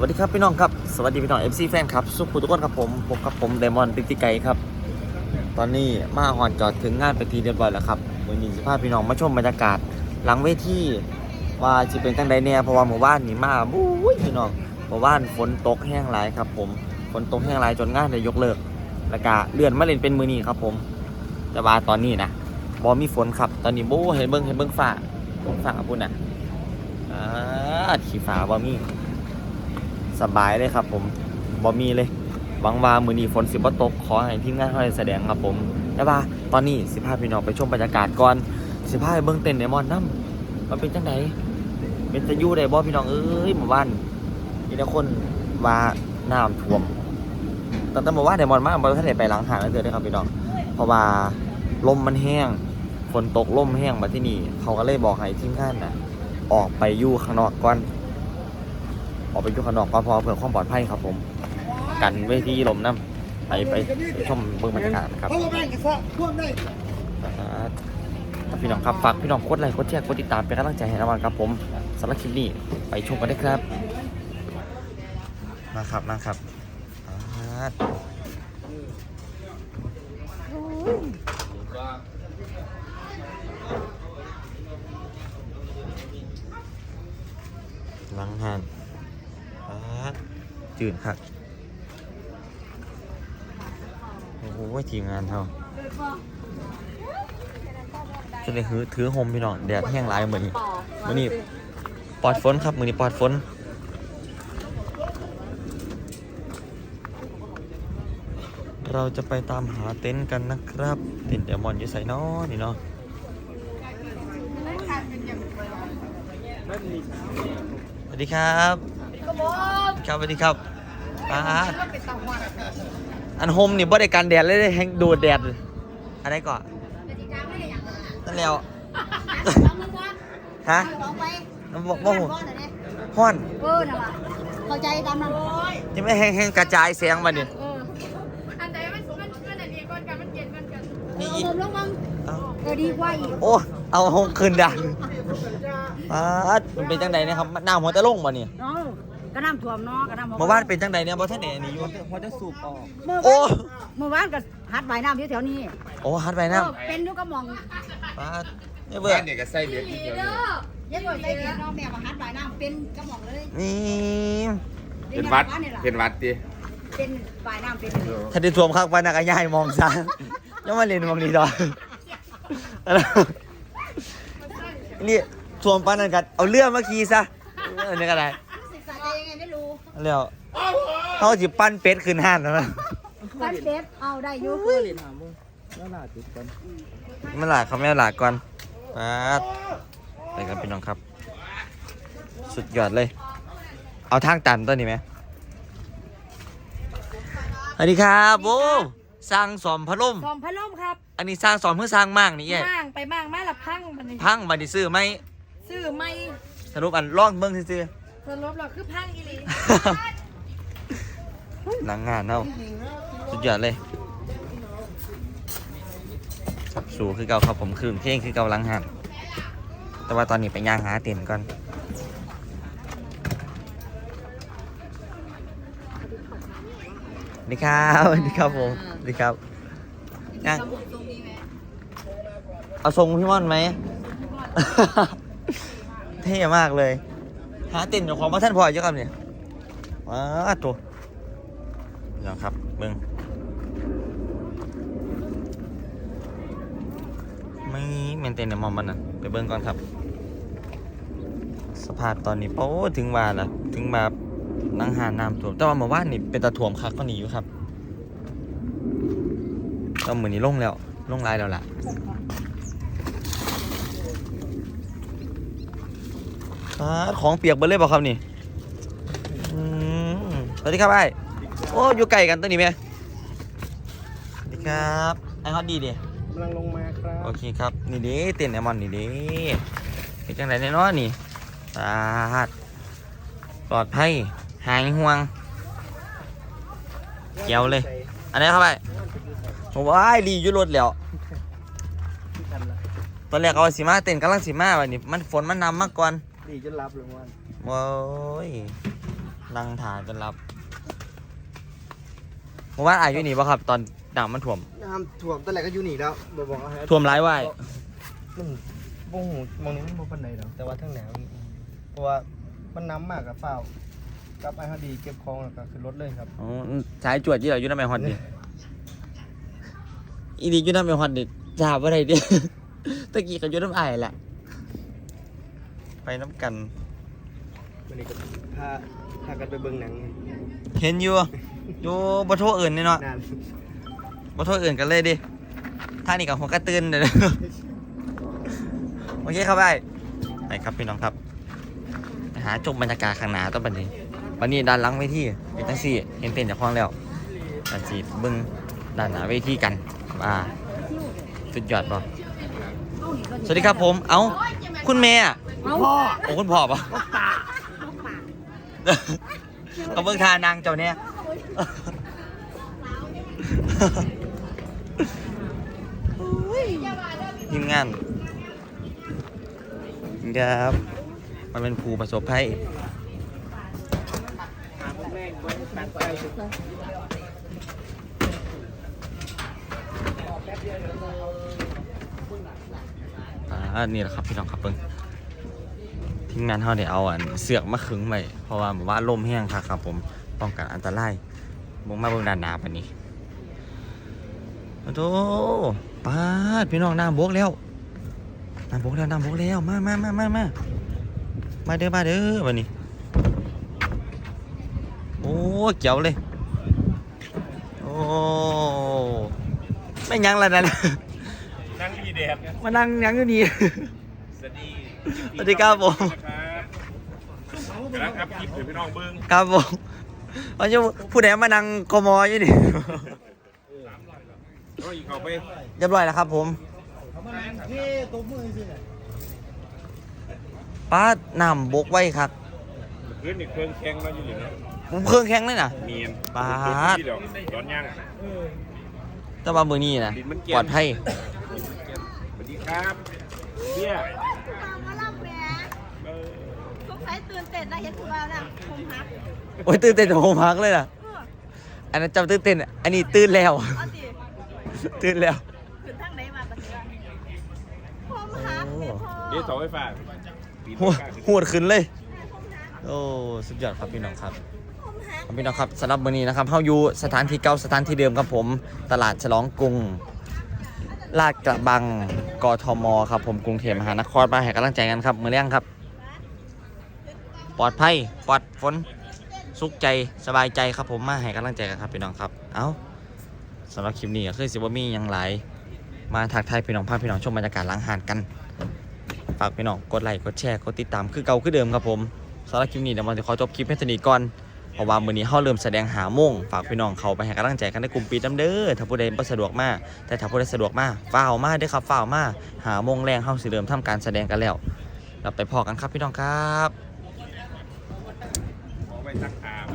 วัสดีครับพี่น้องครับ สวัสดีพี่น้อง FC แฟนครับสุขุทุกคนครับผมผมกับผมเดมอนติ๊กติ๊กไก่ครับ ตอนนี้มาหอนจอดถึงงานไปทีเรียบร้อยแล้วครับวันนี้สิพาพี่น้องมาชมบรรยากาศ หลังเวทีว่าจะเป็นจังใดเนี่ยเพราะว่าหมู่บ้านนี่มาบู๊พี่น้องหมู่บ้านฝนตกแห้งหลายครับ ผมฝนตกแห้งหลายจนงานได้ยกเลิกแล้วก็เลื่อนมาเล่นเป็นมือนี้ครับ ผม แต่ว่าตอนนี้นะบอมีฝนครับตอนนี้บู๊เห็นเบิ้งเห็นเบิ้งฟ้าฟ้าพุ่นน่ะอ่าขี่ฟ้าบอมี สบายเลยครับผมบอมีเลยหวังว่ามือนี้ฝนสิบ่ตก ขอให้ทีมงานเขาได้แสดงครับผมแต่ว่าตอนนี้สิพาพี่น้องไปชมบรรยากาศก่อนสิพาไปเบิ่งเต้นไดมอนน้ำมันเป็นจังไดเป็นตะยู่ได้บ่พี่น้องเอ้ยหมู่บ้านมีแต่คนว่าน้ำท่วมตั้งแต่เมื่อวานไดมอนมาบ่ทันได้ไปหลังหางนั่นเด้อเด้ครับพี่น้อง เพราะว่าลมมันแห้งฝนตกลมแห้งมาที่นี่ เขาก็เลยบอกให้ทีมงานน่ะ ออกไปยู่ข้างนอกก่อน ออกไปอยู่ข้างนอกก็พอเพื่อความปลอดภัยครับผม กันเวทีลมน้ำไปไปไปชมเบื้องบรรยากาศนะครับเพราะว่าแม่งกระซะท่วมได้ครับพี่น้องครับฝากพี่น้องกดไลค์กดแชร์กดติดตามเป็นกำลังใจให้ระวันครับผมสำหรับคลิปนี้ไปชมกันได้ครับมาครับมาครับอ่าหลังหันอ่า จืดครับโอ้โหทีมงานเท่าจะได้ถือถือโฮมพี่น้องแดดแห้งหลายเหมือนนี้มือนี้ปลอดฝนครับมือนี้ปลอดฝนเราจะไปตามหาเต็นท์กันนะครับ เต็นท์เดมอนอยู่ใส่นอนี่เนาะสวัสดีครับ ครับสวัสดีครับอ่าอันโฮมนี่บ่ได้กันแดดเลยได้แห้งดูดแดดอะไรก่อนนั่นแล้วฮะบอกไปน้ำบ่บ่หูพ่อหน่อยดิฮ้อนเออน่ะว่ะเข้าใจตามนั้นยังไม่แห้งๆกระจายเสียงมาดิเอออันใดมันมันมันอันนี้ก่อนกันมันเย็นก่อนกันนี่เอาอีกผมลงบ้างเอ้าเออดีกว่าอีกโอ้เอาห้องคืนดันอ่ามันเป็นจังใดเนะครับน้ำหัวตะลงบ่นี่เนาะ กระน้ำท่วมเนาะกระน้ำเมื่อวานเป็นจังใดเนี่ยบ่ทันได้อันนี้อยู่พอจะสูบออก เมื่อโอ้ วานเมื่อวานก็หัดใบน้ำอยู่แถวนี้โอ้ฮัดไปเอน้อเป็นอยู่กระหม่องำป้าดเนี่ยเบื่อบ้านเนี่ยก็ใส่เบ็ดนิดเดียวเด้เลยอยังบ่ใส่เกียร์เนาะแม่ก็หัดใบน้ำเป็นกระหม่องเลยนี่เป็นวัดนี่ล่ะเป็นวัดดิเป็นใบน้ำเป็นถ้าได้ท่วมคักไปนักก็ย้ายมองซะยังมาเล่นมองนี่ดอกนี่ท่วมปานนั้นก็เอาเรือมาขี่ซะอันนี้ก็ได้ แล้วเขาสิปั้นเป็ดขึ้นห้านแล้วนะคันเป็ดเอาได้อยู่ไม่หลากเขาไม่หลากก่อนป๊าดไปกันพี่น้องครับ สุดยอดเลย เอาทางตันตัวนี้ไหมสวัสดีครับโอ้สร้างสอมพัดลมสอมพัดลมครับ อันนี้สร้างสอมเพื่อสร้างมั่งนี่แย่มั่งไปมั่งมาละพังมันนี่พังมาดิซื้อไหมซื้อไม่สรุปอันล่องเบิ้งซื้อ สรุปเราคือพังอีหลีหนังงานเนาสุดยอดเลยสับสูคือเก่าครับผมคืนเพลงคือเก่าลังหันแต่ว่าตอนนี้ไปย่างหาเต็นก่อนสวัสดีครับสวัสดีครับผมสวัสดีครับย่างเอาทรงพี่ม่อนไหม เท่มากเลย หาเต็นท์ของพระท่านพ่อเยอะครับเนี่ยว้าตัวเดี๋ยวครับเบิ้งไม่เมนเต็นท์เดี๋ยมอมมันนะไปเบิ้งก่อนครับ สภาพตอนนี้โอ้ถึงว่าละถึงมานังหาน้ำท่วมแต่ว่าเมื่อวานนี่เป็นตะถ่วมคักก็หนีอยู่ครับตอนมือนี้ลงแล้วลงลายแล้วล่ะ อ่าของเปียกเบิดเลยเปล่าครับนี่อืมสวัสดีครับไอ้โอ้อยู่ไกลกันตัวนี้ไหมสวัสดีครับไอ้ฮอตดีดิกำลังลงมาครับโอเคครับนี่ดิเต้นไอมอนนี่ดิเป็นจังไรแน่นอนนี่สาหัสปลอดภัยหายห่วง เกี่ยวเลย อันนี้ครับไอ้ผมว่าไอ้รีอยู่รถแล้วตอนแรกเอาสีมาเต้นกำลังสีมาวันนี้มันฝนมันนำมาก่อน ดีจนรับเลยวันว้ายนั่งถ่ายจนรับเมื่อวานอายุนี่ป่ะครับ ตอนน้ำมันท่วมน้ำท่วมตั้งแต่ก็อยู่นี่แล้วบอกบอกให้ท่วมร้ายว่ายมันบ่หูมองนี้มันบ่ปานใดดอกแต่ว่าทางแหนวเพราะว่ามันน้ำมากกับเฝ้าวกลับไอ้ฮอดีเก็บของแล้วก็ขึ้นรถเลยครับอ๋อสายจวดที่เราอยู่น้ำไมฮอนดิอีดีอยู่น้ำไมฮอนดิจ่าบ่ได้ดิตะกี้ก็อยู่น้ำไอายแหละ ไปน้ำกัน วันนี้ก็พาพากันไปเบิ่งหนังเห็นอยู่อยู่บ่โทรอื่นนี่เนาะนานบ่โทรอื่นกันเลยดิท่านี่กับหัวกระตื่นเด้อโอเคครับไปไปครับพี่น้องครับไปหาชมบรรยากาศข้างหน้าต้องบันนี้วันนี้ด้านหลังเวทีเป็นจังซี่ เห็นเต็นจากห้องแล้วด้านสีเบิ่งด้านหน้าเวทีกันว่าสุดยอดบ่สวัสดีครับผม เอ้า คุณแม่อะ พ่อโอ้คุณพ่อปะก็เบิ่งทานางเจ้าเนี่ยทีมงานครับ มันเป็นภูประสบภัยอ่านี่แหละครับ พี่น้องครับเพิ่ง ทีมงานเขาเดี๋ยวเอาอันเสือกมาขึงไว้เพราะว่าแบบว่าลมแห้งครับครับผมป้องกันอันตรายมองมาเบิ่งด้านหน้าปานนี้โอ้โหปาดพี่น้องน้ำบกแล้วน้ำบกแล้วน้ำบกแล้วมามามามามามาเด้อมาเด้อวันนี้ โอ้เจ๋วเลย โอ้ไม่ยั้งแล้วนะนั่งดีแดดมานั่งยั้งอยู่นี่สวัสดี สวัสดีครับผมกำลังอัพคลิปให้พี่น้องเบิ้งครับผมวันนี้ผู้ใดมานั่งกมอยู่นี่ ก็อีกเขาไปเรียบร้อยแล้วครับผมป้าดน้ำบกไว้ครับพื้นนี่เครื่องแข็งแล้วอยู่นี่นะผมเครื่องแข็งเลยนะ เมียนปาด ที่เดียวย้อนย่างแต่ว่ามือนี้นะดินมันเกลียนปลอดภัยสวัสดีครับเบี้ย มาลับแหม เออ สงสัยตื่นเต้นนะเห็นคือว่าน่ะผมหักโอ้ยตื่นเต้นแต่ผมพักเลยนะอันนั้นจำตื่นเต้นอันนี้ตื่นแล้ว เอาสิตื่นแล้ว ขึ้นทางไหนมาตะเกียผมหักแม่พ่อเดี๋ยวเสาไฟฟ้าปีนหัวกล้าขึ้นหัวดขึ้นเลย ผมหักโอ้ สุดยอดครับพี่น้องครับ ผมหัก ครับพี่น้องครับสำหรับวันนี้นะครับเฮาอยู่สถานที่เก่าสถานที่เดิมครับผม ตลาดฉลองกรุงลาดกระบังกทมครับผมกรุงเทพมหานครมาให้กำลังใจกันครับ มือเลี้ยงครับ ปลอดภัยปลอดฝนสุขใจสบายใจครับผมมาให้กำลังใจกันครับพี่น้องครับ เอ้าสำหรับคลิปนี้ก็คือสิบ่มีหยังหลายมาทักทายพี่น้องพาพพี่น้องชมบรรยากาศล้างหานกันฝากพี่น้องกดไลค์กดแชร์กดติดตามคือเก่าคือเดิมครับผมสำหรับคลิปนี้เดี๋ยวมันจะขอจบคลิปให้สนิทก่อนเพราะว่ามื้อนี้เฮาเริ่มแสดงหาโมงฝากพี่น้องเขาไปให้กำลังใจกันในกลุ่มปีน้ำเด้อถ้าผู้ใดบ่สะดวกมาแต่ถ้าผู้ใดสะดวกมาฝ้าวมาเด้อครับฝ้าวมาหาโมงแรงเฮาสิเริ่มทำการแสดงกันแล้วเราไปพอกันครับพี่น้องครับ ไว้สักอา